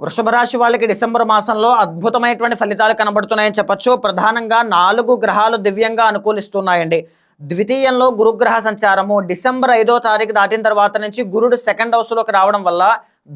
వృషభ రాశి వాళ్ళకి డిసెంబర్ మాసంలో అద్భుతమైనటువంటి ఫలితాలు కనబడుతున్నాయని చెప్పొచ్చు. ప్రధానంగా నాలుగు గ్రహాలు దివ్యంగా అనుకూలిస్తున్నాయండి. ద్వితీయంలో గురుగ్రహ సంచారము. డిసెంబర్ ఐదో తారీఖు దాటిన తర్వాత నుంచి గురుడు సెకండ్ హౌస్లోకి రావడం వల్ల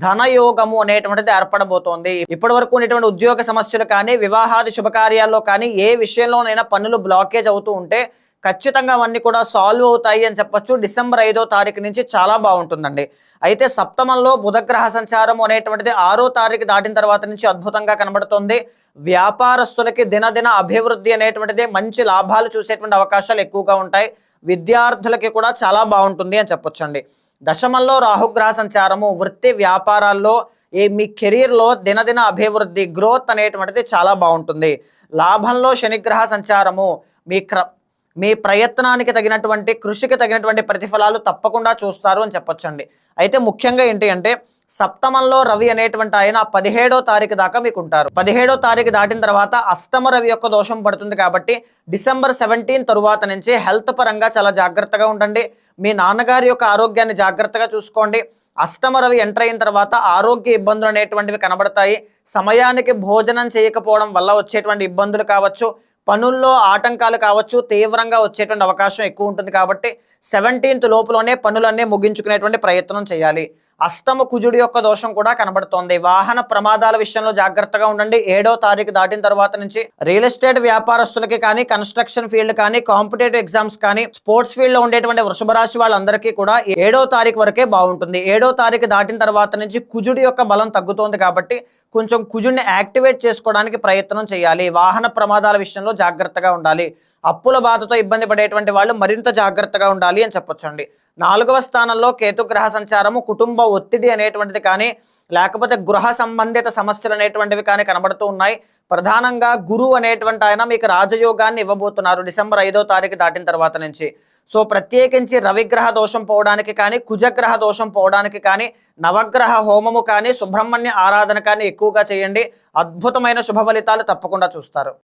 ధనయోగము అనేటువంటిది ఏర్పడబోతోంది. ఇప్పటి వరకు ఉన్నటువంటి ఉద్యోగ సమస్యలు కానీ వివాహాది శుభకార్యాల్లో కానీ ఏ విషయంలోనైనా పనులు బ్లాకేజ్ అవుతూ ఉంటే ఖచ్చితంగా అవన్నీ కూడా సాల్వ్ అవుతాయి అని చెప్పొచ్చు. డిసెంబర్ ఐదో తారీఖు నుంచి చాలా బాగుంటుందండి. అయితే సప్తమంలో బుధగ్రహ సంచారం అనేటువంటిది ఆరో తారీఖు దాటిన తర్వాత నుంచి అద్భుతంగా కనబడుతుంది. వ్యాపారస్తులకి దినదిన అభివృద్ధి అనేటువంటిది మంచి లాభాలు చూసేటువంటి అవకాశాలు ఎక్కువగా ఉంటాయి. విద్యార్థులకి కూడా చాలా బాగుంటుంది అని చెప్పొచ్చండి. దశమంలో రాహుగ్రహ సంచారము వృత్తి వ్యాపారాల్లో ఏ మీ కెరీర్లో దినదిన అభివృద్ధి గ్రోత్ అనేటువంటిది చాలా బాగుంటుంది. లాభంలో శనిగ్రహ సంచారము మీ క్ర మీ ప్రయత్నానికి తగినటువంటి కృషికి తగినటువంటి ప్రతిఫలాలు తప్పకుండా చూస్తారు అని చెప్పొచ్చండి. అయితే ముఖ్యంగా ఏంటి అంటే సప్తమంలో రవి అనేటువంటి ఆయన పదిహేడో తారీఖు దాకా మీకు ఉంటారు పదిహేడో తారీఖు దాటిన తర్వాత అష్టమ రవి యొక్క దోషం పడుతుంది కాబట్టి డిసెంబర్ సెవెంటీన్ తరువాత నుంచి హెల్త్ పరంగా చాలా జాగ్రత్తగా ఉండండి. మీ నాన్నగారి యొక్క ఆరోగ్యాన్ని జాగ్రత్తగా చూసుకోండి. అష్టమ రవి ఎంటర్ అయిన తర్వాత ఆరోగ్య ఇబ్బందులు అనేటువంటివి కనబడతాయి. సమయానికి భోజనం చేయకపోవడం వల్ల వచ్చేటువంటి ఇబ్బందులు కావచ్చు. పనుల్లో ఆటంకాలు కావచ్చు తీవ్రంగా వచ్చేటువంటి అవకాశం ఎక్కువ ఉంటుంది కాబట్టి సెవెంటీన్త్ లోపులోనే పనులన్నీ ముగించుకునేటువంటి ప్రయత్నం చేయాలి. అష్టమ కుజుడి యొక్క దోషం కూడా కనబడుతోంది. వాహన ప్రమాదాల విషయంలో జాగ్రత్తగా ఉండండి. ఏడో తారీఖు దాటిన తర్వాత నుంచి రియల్ ఎస్టేట్ వ్యాపారస్తులకి కానీ కన్స్ట్రక్షన్ ఫీల్డ్ కానీ కాంపిటేటివ్ ఎగ్జామ్స్ కానీ స్పోర్ట్స్ ఫీల్డ్లో ఉండేటువంటి వృషభ రాశి వాళ్ళందరికీ కూడా ఏడో తారీఖు వరకే బాగుంటుంది. ఏడో తారీఖు దాటిన తర్వాత నుంచి కుజుడి యొక్క బలం తగ్గుతోంది కాబట్టి కొంచెం కుజుడిని యాక్టివేట్ చేసుకోవడానికి ప్రయత్నం చేయాలి. వాహన ప్రమాదాల విషయంలో జాగ్రత్తగా ఉండాలి. అప్పుల బాధతో ఇబ్బంది పడేటువంటి వాళ్ళు మరింత జాగ్రత్తగా ఉండాలి అని చెప్పొచ్చండి. నాలుగవ స్థానంలో కేతుగ్రహ సంచారము కుటుంబ ఒత్తిడి అనేటువంటిది కానీ లేకపోతే గృహ సంబంధిత సమస్యలు అనేటువంటివి కానీ కనబడుతూ ఉన్నాయి. ప్రధానంగా గురువు అనేటువంటి ఆయన మీకు రాజయోగాన్ని ఇవ్వబోతున్నారు డిసెంబర్ ఐదో తారీఖు దాటిన తర్వాత నుంచి. సో ప్రత్యేకించి రవిగ్రహ దోషం పోవడానికి కానీ కుజగ్రహ దోషం పోవడానికి కానీ నవగ్రహ హోమము కానీ సుబ్రహ్మణ్య ఆరాధన కానీ ఎక్కువగా చేయండి. అద్భుతమైన శుభ ఫలితాలు తప్పకుండా చూస్తారు.